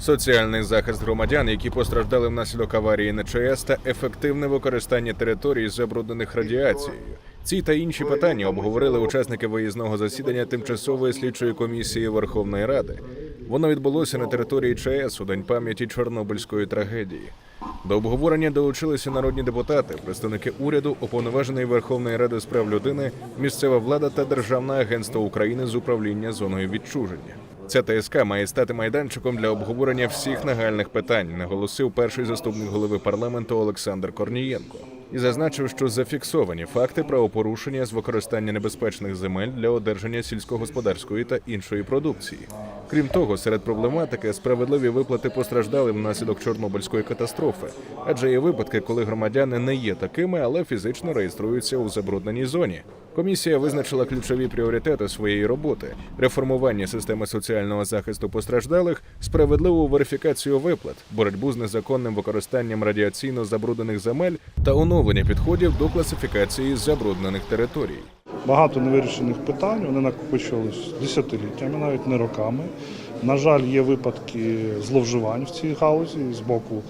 Соціальний захист громадян, які постраждали внаслідок аварії на ЧАЕС та ефективне використання територій, забруднених радіацією. Ці та інші питання обговорили учасники виїзного засідання тимчасової слідчої комісії Верховної Ради. Воно відбулося на території ЧАЕС у день пам'яті Чорнобильської трагедії. До обговорення долучилися народні депутати, представники уряду, уповноваженої Верховної Ради з прав людини, місцева влада та Державне агентство України з управління зоною відчуження. Ця ТСК має стати майданчиком для обговорення всіх нагальних питань, наголосив перший заступник голови парламенту Олександр Корнієнко і зазначив, що зафіксовані факти правопорушення з використання небезпечних земель для одержання сільськогосподарської та іншої продукції. Крім того, серед проблематики справедливі виплати постраждалим внаслідок Чорнобильської катастрофи, адже є випадки, коли громадяни не є такими, але фізично реєструються у забрудненій зоні. Комісія визначила ключові пріоритети своєї роботи: реформування системи соціального захисту постраждалих, справедливу верифікацію виплат, боротьбу з незаконним використанням радіаційно забруднених земель та оновлення підходів до класифікації забруднених територій. Багато невирішених питань, вони накопичувались десятиліттями, навіть не роками. На жаль, є випадки зловживань в цій галузі з боку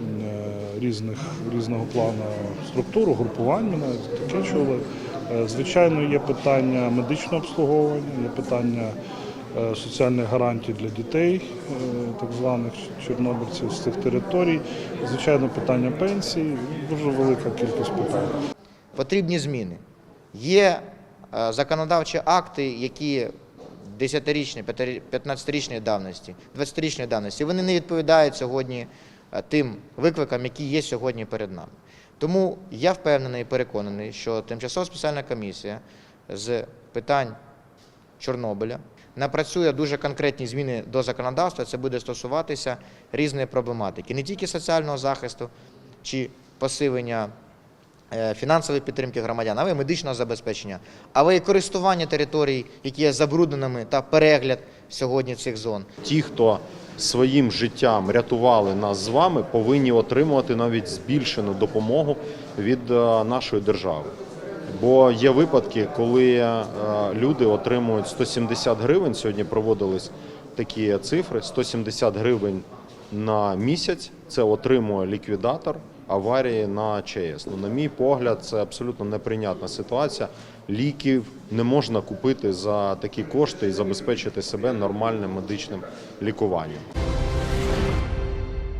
е, різних, різного плану структур, угрупувань, ми навіть таке чули. Е, Звичайно, є питання медичного обслуговування, є питання е, соціальних гарантій для дітей, е, так званих чорнобильців з цих територій. Звичайно, питання пенсій, дуже велика кількість питань. потрібні зміни. Є законодавчі акти, які 10-річні, 15-річної давності, 20-річної давності, вони не відповідають сьогодні тим викликам, які є сьогодні перед нами. Тому я впевнений і переконаний, що тимчасова спеціальна комісія з питань Чорнобиля напрацює дуже конкретні зміни до законодавства. Це буде стосуватися різної проблематики, не тільки соціального захисту чи посилення е, фінансової підтримки громадян, але й медичного забезпечення, але й користування територій, які є забрудненими, та перегляд сьогодні цих зон. ті, хто своїм життям рятували нас з вами, повинні отримувати навіть збільшену допомогу від е, нашої держави. Бо є випадки, коли е, люди отримують 170 гривень. Сьогодні проводились такі цифри: 170 гривень на місяць. Це отримує ліквідатор аварії на ЧАЕС. Ну, на мій погляд, це абсолютно неприйнятна ситуація. Ліків не можна купити за такі кошти і забезпечити себе нормальним медичним лікуванням.